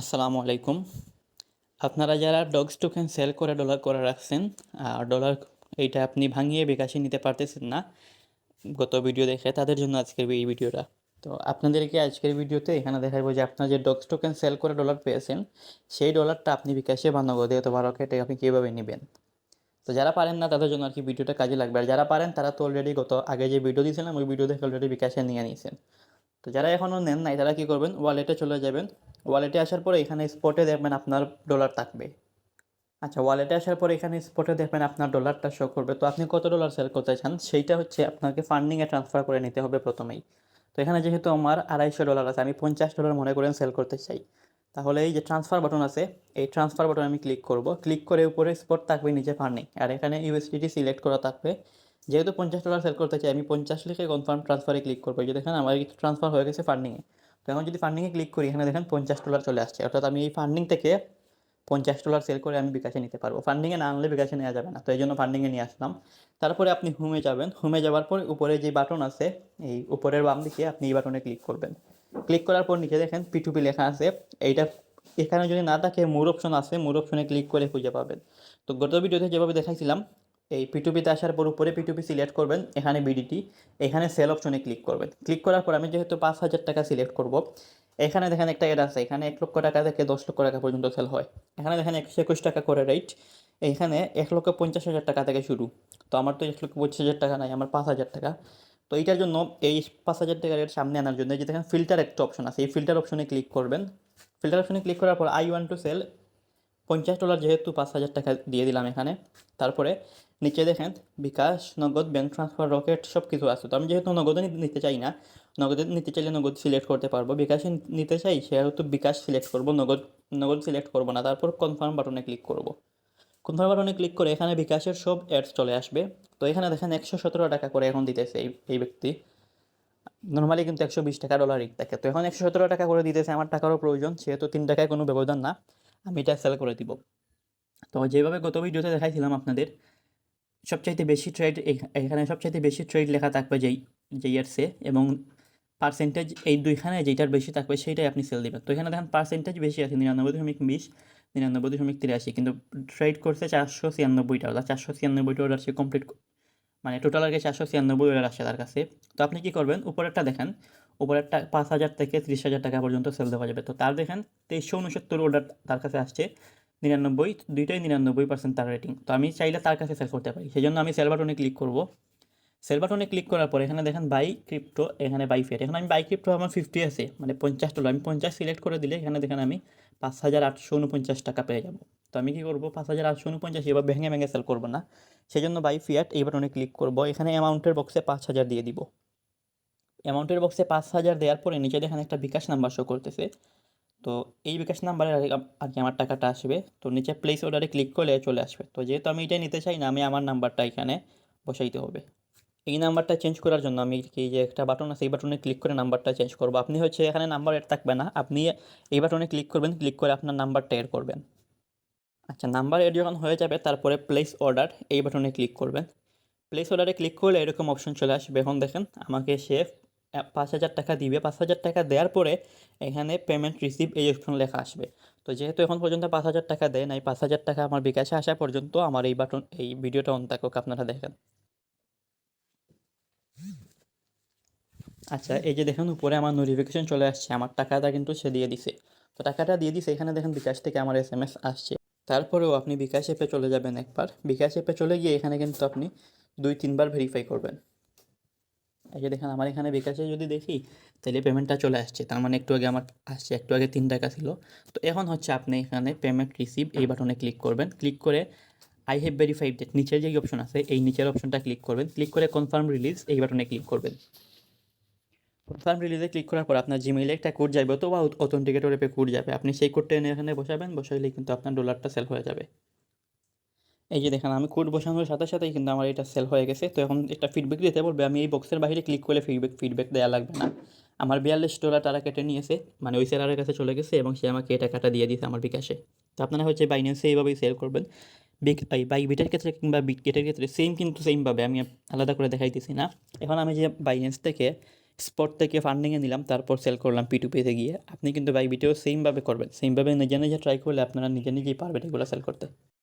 আসসালামু আলাইকুম। আপনারা যারা ডগস টোকেন সেল করে ডলার করে রাখছেন আর ডলার এইটা আপনি ভাঙিয়ে বিকাশে নিতে পারতেছেন না, গত ভিডিও দেখে তাদের জন্য আজকের এই ভিডিওটা। তো আপনাদেরকে আজকের ভিডিওতে এখানে দেখাবো যে আপনার যে ডগস টোকেন সেল করে ডলার পেয়েছেন, সেই ডলারটা আপনি বিকাশে বা নগদে অথবা রকেটে আপনি কীভাবে নেবেন? তো যারা পারেন না, তাদের জন্য আর কি ভিডিওটা কাজে লাগবে। আর যারা পারেন, তারা তো অলরেডি গত আগে যে ভিডিও দিয়েছিলাম, ওই ভিডিও দেখে অলরেডি বিকাশে নিয়ে নিয়েছেন। তো যারা এখনও নেন নাই, তারা কী করবেন? ওয়ালেটে চলে যাবেন। ওয়ালেটে আসার পরে এখানে স্পটে দেখবেন আপনার ডলার থাকবে। আচ্ছা ওয়ালেটে আসার পরে এখানে স্পটে দেখবেন আপনার ডলারটা শো করবে। তো আপনি কত ডলার সেল করতে চান? সেইটা হচ্ছে আপনাকে ফান্ডিংয়ে ট্রান্সফার করে নিতে হবে প্রথমেই। তো এখানে যেহেতু আমার আড়াইশো ডলার আছে, আমি পঞ্চাশ ডলার মনে করেন সেল করতে চাই। তাহলে এই যে ট্রান্সফার বাটন আছে, এই ট্রান্সফার বাটন আমি ক্লিক করব। ক্লিক করে উপরে স্পট থাকবে নিচে ফান্ডিং আর এখানে ইউএসডিটি সিলেক্ট করা থাকবে। যেহেতু পঞ্চাশ ডলার সেল করতে চাই, আমি পঞ্চাশ লিখে কনফার্ম ট্রান্সফারে ক্লিক করব। যে দেখেন, আমার ট্রান্সফার হয়ে গেছে ফান্ডিংয়ে তো এখন যদি ফান্ডিংয়ে ক্লিক করি, এখানে দেখেন পঞ্চাশ ডলার চলে আসছে। অর্থাৎ আমি এই ফান্ডিং থেকে পঞ্চাশ ডলার সেল করে আমি বিকাশে নিতে পারব। ফান্ডিংয়ে না আনলে বিকাশে নেওয়া যাবে না। তো এই জন্য ফান্ডিংয়ে নিয়ে আসলাম। তারপরে আপনি হোমে যাবেন। হোমে যাওয়ার পর উপরে যে বাটন আছে, এই উপরের বাম দিকে আপনি এই বাটনে ক্লিক করবেন। ক্লিক করার পর নিচে দেখেন পিটুপি লেখা আছে। এইটা এখানে যদি না থাকে, মোর অপশন আছে। মোর অপশনে ক্লিক করে খুঁজে পাবেন। তো গত ভিডিওতে যেভাবে দেখাইছিলাম এই পিটুপিতে আসার পর উপরে পিটুপি সিলেক্ট করবেন, এখানে বিডিটি এখানে সেল অপশনে ক্লিক করবেন। ক্লিক করার পর আমি যেহেতু পাঁচ হাজার টাকা সিলেক্ট করব, এখানে দেখেন একটা এড আছে, এখানে এক লক্ষ টাকা থেকে দশ লক্ষ টাকা পর্যন্ত সেল হয়। এখানে দেখেন একশো একুশ টাকা করে রেট এইখানে এক লক্ষ পঞ্চাশ হাজার টাকা থেকে শুরু। তো আমার তো এক লক্ষ পঁচিশ হাজার টাকা নাই, আমার পাঁচ হাজার টাকা। তো এইটার জন্য এই পাঁচ হাজার টাকা রেট সামনে আনার জন্য যে দেখেন ফিল্টার একটা অপশন আছে, এই ফিল্টার অপশনে ক্লিক করবেন। ফিল্টার অপশনে ক্লিক করার পর আই ওয়ান টু সেল পঞ্চাশ ডলার যেহেতু পাঁচ হাজার টাকা দিয়ে দিলাম এখানে। তারপরে নিচে দেখেন, বিকাশ, নগদ ব্যাঙ্ক ট্রান্সফার রকেট সব কিছু আছে। তো আমি যেহেতু নগদে নিতে চাই না, নগদে নিতে চাইলে নগদ সিলেক্ট করতে পারব। বিকাশে নিতে চাই, সেহেতু বিকাশ সিলেক্ট করব, নগদ নগদ সিলেক্ট করব না। তারপর কনফার্ম বাটনে ক্লিক করব। কনফার্ম বাটনে ক্লিক করে এখানে বিকাশের সব অ্যাডস চলে আসবে। তো এখানে দেখেন, একশো সতেরো টাকা করে এখন দিতেছে এই এই ব্যক্তি। নর্মালি কিন্তু একশো বিশ টাকা ডলার রেট থাকে। তো এখন একশো সতেরো টাকা করে দিতেছে, আমার টাকারও প্রয়োজন, সেহেতু তিন টাকায় কোনো ব্যবধান না। আমি এটা সেল করে দিব। তো যেভাবে গত ভিডিওতে দেখাইছিলাম আপনাদের সবচাইতে বেশি ট্রেড এখানে সবচাইতে বেশি ট্রেড লেখা থাকবে যেই যেই ইয়ার্সে এবং পার্সেন্টেজ এই দুইখানে যেটার বেশি থাকবে সেইটাই আপনি সেল দেবেন। তো এখানে দেখেন পার্সেন্টেজ বেশি আছে, নিরানব্বই দশমিক বিশ, নিরানব্বই দশমিক তিরাশি, কিন্তু ট্রেড করছে চারশো ছিয়ানব্বইটা অর্থাৎ চারশো ছিয়ানব্বইটা অর্ডার সে কমপ্লিট মানে টোটাল আগে চারশো ছিয়ানব্বই অর্ডার আসছে তার কাছে। তো আপনি কী করবেন? উপরেরটা দেখেন, উপরেরটা পাঁচ হাজার থেকে ত্রিশ হাজার টাকা পর্যন্ত সেল দেওয়া যাবে। তো তার দেখেন তেইশশো উনসত্তর অর্ডার তার কাছে আসছে। নিরানব্বই, দুইটাই নিরানব্বই পার্সেন্ট তার রেটিং তো আমি চাইলে তার কাছে সেল করতে পারি। সেই জন্য আমি সেল বাটনে ক্লিক করব। সেল বাটনে ক্লিক করার পর এখানে দেখেন বাই ক্রিপ্টো এখানে বাই ফেয়ার এখন আমি বাই ক্রিপ্টো আমার ফিফটি আছে মানে পঞ্চাশ ডলার আমি পঞ্চাশ সিলেক্ট করে দিলে এখানে দেখেন আমি পাঁচ হাজার আটশো উনপঞ্চাশ টাকা পেয়ে যাব। তো আমি কী করব? পাঁচ হাজার আটশো উনপঞ্চাশ এবার ভেঙে ভেঙে সেল করব না। সেই জন্য বাই ফিয়াট এই বাটনে ক্লিক করব। এখানে অ্যামাউন্টের বক্সে পাঁচ হাজার দিয়ে দিব। অ্যামাউন্টের বক্সে পাঁচ হাজার দেওয়ার পরে নিচে দেখেন একটা বিকাশ নাম্বার শো করতেছে। তো এই বিকাশ নাম্বারে আর কি আমার টাকাটা আসবে। তো নিচে প্লেস অর্ডারে ক্লিক করলে চলে আসবে। তো যেহেতু আমি এটা নিতে চাই না, আমি আমার নাম্বারটা এখানে বসাইতে হবে। এই নাম্বারটা চেঞ্জ করার জন্য আমি কি যে একটা বাটন আছে, এই বাটনে ক্লিক করে নাম্বারটা চেঞ্জ করব। আপনি হচ্ছে এখানে নাম্বার এড থাকবে না, আপনি এই বাটনে ক্লিক করবেন ক্লিক করে আপনার নাম্বারটা এড করবেন। আচ্ছা নাম্বার এড যখন হয়ে যাবে, তারপরে প্লেস অর্ডার এই বাটনে ক্লিক করবেন। প্লেস অর্ডারে ক্লিক করলে এরকম অপশন চলে আসবে। এখন দেখেন, আমাকে সে পাঁচ হাজার টাকা দিবে। পাঁচ হাজার টাকা দেওয়ার পরে এখানে পেমেন্ট রিসিভ এই অপশন লেখা আসবে। তো যেহেতু এখন পর্যন্ত পাঁচ হাজার টাকা দেয় নাই, পাঁচ হাজার টাকা আমার বিকাশে আসা পর্যন্ত আমার এই বাটন এই ভিডিওটা অন থাকুক, আপনারা দেখেন। আচ্ছা এই যে দেখেন উপরে আমার নোটিফিকেশন চলে আসছে, আমার টাকাটা কিন্তু সে দিয়ে দিছে। তো টাকাটা দিয়ে দিছে, এখানে দেখেন বিকাশ থেকে আমার এস এম এস আসছে। তারপরেও আপনি বিকাশ অ্যাপে চলে যাবেন একবার। বিকাশ অ্যাপে চলে গিয়ে এখানে কিন্তু আপনি দুই, তিনবার ভেরিফাই করবেন। এই দেখেন, আমার এখানে বিকাশে যদি দেখি, তাহলে পেমেন্টটা চলে আসছে। তার মানে একটু আগে আমার আসছে, একটু আগে তিন টাকা ছিল। তো এখন হচ্ছে আপনি এখানে পেমেন্ট রিসিভ এই বাটনে ক্লিক করবেন। ক্লিক করে আই হ্যাভ ভেরিফাইড ডেট নিচের যে অপশন আছে, এই নিচের অপশনটা ক্লিক করবেন। ক্লিক করে কনফার্ম রিলিজ এই বাটনে ক্লিক করবেন। কনফার্ম রিলিজে ক্লিক করার পর আপনার জিমেইলে একটা কোড যাবে অথবা অথেন্টিকেটর অ্যাপে কোড যাবে। আপনি সেই কোডটা এনে এখানে বসাবেন, বসাইলেই কিন্তু আপনার ডলারটা সেল হয়ে যাবে। এই যে দেখেন, আমি কোড বসানোর সাথে সাথেই কিন্তু আমার এটা সেল হয়ে গেছে। তো এখন একটা ফিডব্যাক দিতে বলবে, আমি এই বক্সের বাইরে ক্লিক করলে ফিডব্যাক ফিডব্যাক দেওয়া লাগবে না। আমার বিয়াল্লিশ ডলার তারা কেটে নিয়েছে মানে ওই সেলারের কাছে চলে গেছে এবং সে আমাকে এই টাকাটা দিয়ে দিয়েছে আমার বিকাশে। তো আপনারা হচ্ছে বাইন্যান্সে এইভাবেই সেল করবেন। বিগ এই বাই বিটের ক্ষেত্রে কিংবা বিট গেটের ক্ষেত্রে সেম কিন্তু সেমভাবে আমি আলাদা করে দেখাইতেছি না। এখন আমি যে বাইন্যান্স থেকে স্পট থেকে ফান্ডিংয়ে নিলাম, তারপর সেল করলাম পি টু পিতে গিয়ে। আপনি কিন্তু ভিডিও সেমভাবে করবেন। সেমভাবে নিজে নিজে ট্রাই করলে আপনারা নিজে নিজেই পারবেন এগুলো সেল করতে।